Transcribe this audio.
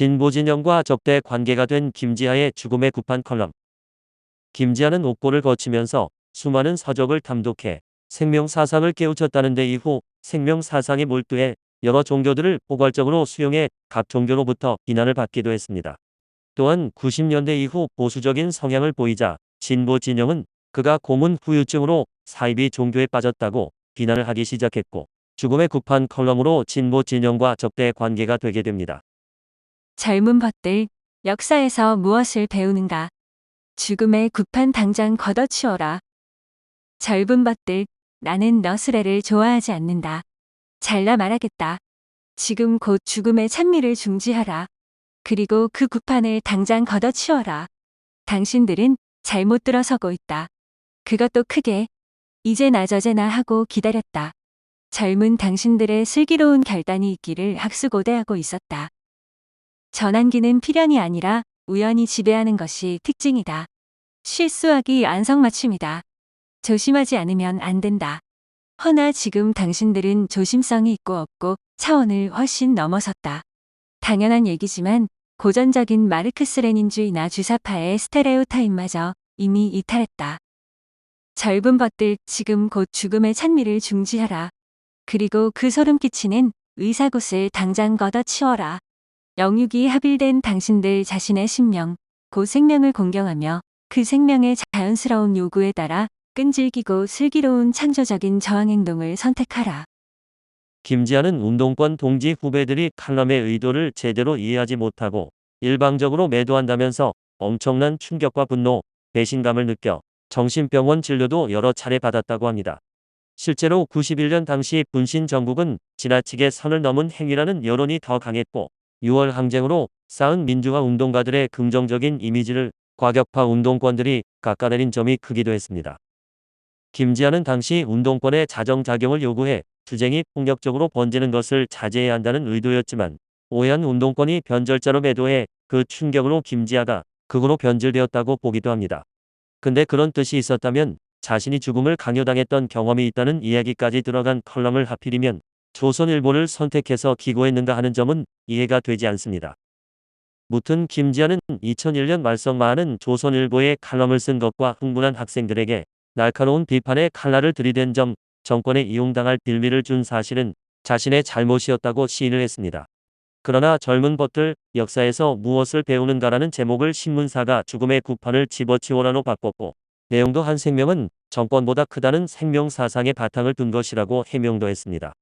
진보 진영과 적대 관계가 된 김지하의 죽음의 구판 컬럼. 김지하는 옥고를 거치면서 수많은 서적을 탐독해 생명 사상을 깨우쳤다는 데 이후 생명 사상에 몰두해 여러 종교들을 포괄적으로 수용해 각 종교로부터 비난을 받기도 했습니다. 또한 90년대 이후 보수적인 성향을 보이자 진보 진영은 그가 고문 후유증으로 사이비 종교에 빠졌다고 비난을 하기 시작했고 죽음의 구판 컬럼으로 진보 진영과 적대 관계가 되게 됩니다. 젊은 벗들, 역사에서 무엇을 배우는가? 죽음의 구판 당장 걷어치워라. 젊은 벗들, 나는 너스레를 좋아하지 않는다. 잘라 말하겠다. 지금 곧 죽음의 찬미를 중지하라. 그리고 그 구판을 당장 걷어치워라. 당신들은 잘못 들어서고 있다. 그것도 크게. 이제 나 저제나 하고 기다렸다. 젊은 당신들의 슬기로운 결단이 있기를 학수고대하고 있었다. 전환기는 필연이 아니라 우연히 지배하는 것이 특징이다. 실수하기 안성맞춤이다. 조심하지 않으면 안 된다. 허나 지금 당신들은 조심성이 있고 없고 차원을 훨씬 넘어섰다. 당연한 얘기지만 고전적인 마르크스 레닌주의나 주사파의 스테레오타입마저 이미 이탈했다. 젊은 벗들 지금 곧 죽음의 찬미를 중지하라. 그리고 그 소름 끼치는 의사곳을 당장 걷어치워라. 영육이 합일된 당신들 자신의 신명, 곧 생명을 공경하며 그 생명의 자연스러운 요구에 따라 끈질기고 슬기로운 창조적인 저항행동을 선택하라. 김지하는 운동권 동지 후배들이 칼럼의 의도를 제대로 이해하지 못하고 일방적으로 매도한다면서 엄청난 충격과 분노, 배신감을 느껴 정신병원 진료도 여러 차례 받았다고 합니다. 실제로 91년 당시 분신 정국은 지나치게 선을 넘은 행위라는 여론이 더 강했고 6월 항쟁으로 쌓은 민주화 운동가들의 긍정적인 이미지를 과격파 운동권들이 깎아내린 점이 크기도 했습니다. 김지하는 당시 운동권의 자정작용을 요구해 투쟁이 폭력적으로 번지는 것을 자제해야 한다는 의도였지만 오해한 운동권이 변절자로 매도해 그 충격으로 김지하가 극으로 변질되었다고 보기도 합니다. 근데 그런 뜻이 있었다면 자신이 죽음을 강요당했던 경험이 있다는 이야기까지 들어간 컬럼을 하필이면 조선일보를 선택해서 기고했는가 하는 점은 이해가 되지 않습니다. 무튼 김지하는 2001년 말썽마하는 조선일보에 칼럼을 쓴 것과 흥분한 학생들에게 날카로운 비판의 칼날을 들이댄 점, 정권에 이용당할 빌미를 준 사실은 자신의 잘못이었다고 시인을 했습니다. 그러나 젊은 벗들 역사에서 무엇을 배우는가라는 제목을 신문사가 죽음의 구판을 집어치워라로 바꿨고 내용도 한 생명은 정권보다 크다는 생명 사상의 바탕을 둔 것이라고 해명도 했습니다.